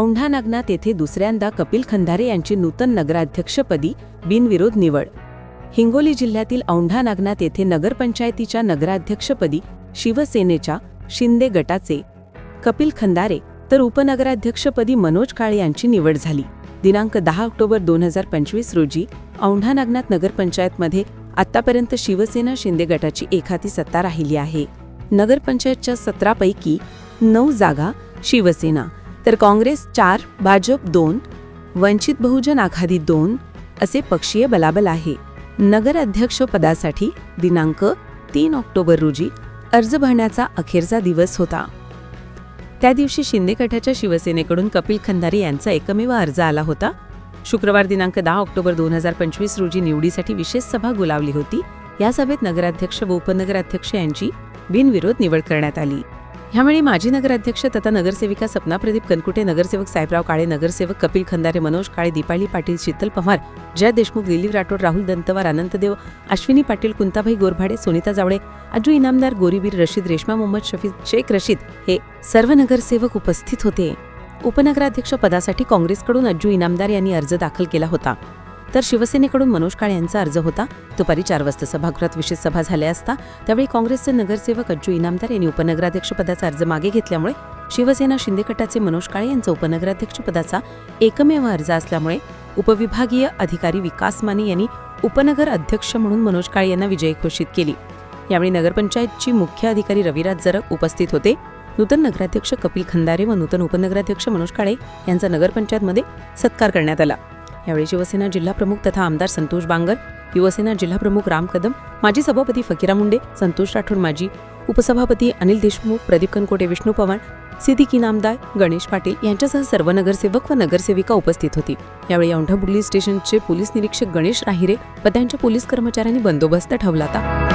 औंढा नागनाथ येथे दुसऱ्यांदा कपिल खंधारे यांची नूतन नगराध्यक्षपदी बिनविरोध निवड. हिंगोली जिल्ह्यातील औंढा नागनाथ येथे नगरपंचायतीच्या नगराध्यक्षपदी शिवसेनेच्या शिंदे गटाचे कपिल खंदारे तर उपनगराध्यक्षपदी मनोज काळे यांची निवड झाली. दिनांक दहा ऑक्टोबर दोन हजार पंचवीस रोजी औंढा नागनाथ नगरपंचायतमध्ये आतापर्यंत शिवसेना शिंदे गटाची एखादी सत्ता राहिली आहे. नगरपंचायतच्या सतरापैकी नऊ जागा शिवसेना तर काँग्रेस चार भाजप दोन वंचित बहुजन आघाडी दोन असे पक्षीय बलाबल आहे. नगराध्यक्ष पदासाठी दिनांक तीन ऑक्टोबर रोजी अर्ज भरण्याचा अखेरचा दिवस होता. त्या दिवशी शिंदे गटाच्या शिवसेनेकडून कपिल खंदारे यांचा एकमेव अर्ज आला होता. शुक्रवार दिनांक दहा ऑक्टोबर दोन हजार पंचवीस रोजी निवडीसाठी विशेष सभा बोलावली होती. या सभेत नगराध्यक्ष व उपनगराध्यक्ष यांची बिनविरोध निवड करण्यात आली. ह्यावेळी माजी नगराध्यक्ष तथा नगरसेविका सपना प्रदीप कनकुटे नगरसेवक साहेबराव काळे नगरसेवक कपिल खंदारे मनोज काळे दीपाली पाटील शीतल पवार जय देशमुख दिलीप राठोड राहुल दंतवार अनंतदेव अश्विनी पाटील कुंताभाई गोरभाडे सुनीता जावळे अजू इनामदार गोरीबीर रशीद रेश्मा मोहम्मद शफी शेख रशीद हे सर्व नगरसेवक उपस्थित होते. उपनगराध्यक्ष पदासाठी काँग्रेसकडून अज्जू इनामदार यांनी अर्ज दाखल केला होता. तर शिवसेनेकडून मनोज काळे यांचा अर्ज होता. दुपारी चार वाजता सभागृहात विशेष सभा झाल्या असता त्यावेळी काँग्रेसचे नगरसेवक अज्जू इनामदार यांनी उपनगराध्यक्षपदाचा अर्ज मागे घेतल्यामुळे शिवसेना शिंदे गटाचे मनोज काळे यांचा उपनगराध्यक्षपदाचा एकमेव अर्ज असल्यामुळे उपविभागीय अधिकारी विकास माने यांनी उपनगर अध्यक्ष म्हणून मनोज काळे यांना विजयी घोषित केली. यावेळी नगरपंचायतची मुख्य अधिकारी रविराज जरक उपस्थित होते. नूतन नगराध्यक्ष कपिल खंदारे व नूतन उपनगराध्यक्ष मनोज काळे यांचा नगरपंचायतमध्ये सत्कार करण्यात आला. यावेळी शिवसेना जिल्हाप्रमुख तथा आमदार संतोष बांगर युवसेना जिल्हाप्रमुख राम कदम माजी सभापती फकीरा मुंडे संतोष राठोड माजी उपसभापती अनिल देशमुख प्रदीप कनकोटे विष्णू पवार सिद्दीकी नामदार गणेश पाटील यांच्यासह सर्व नगरसेवक व नगरसेविका उपस्थित होती. यावेळी औंढा बुर्ली स्टेशनचे पोलीस निरीक्षक गणेश राहिरे व त्यांच्या पोलीस कर्मचाऱ्यांनी बंदोबस्त ठेवला होता.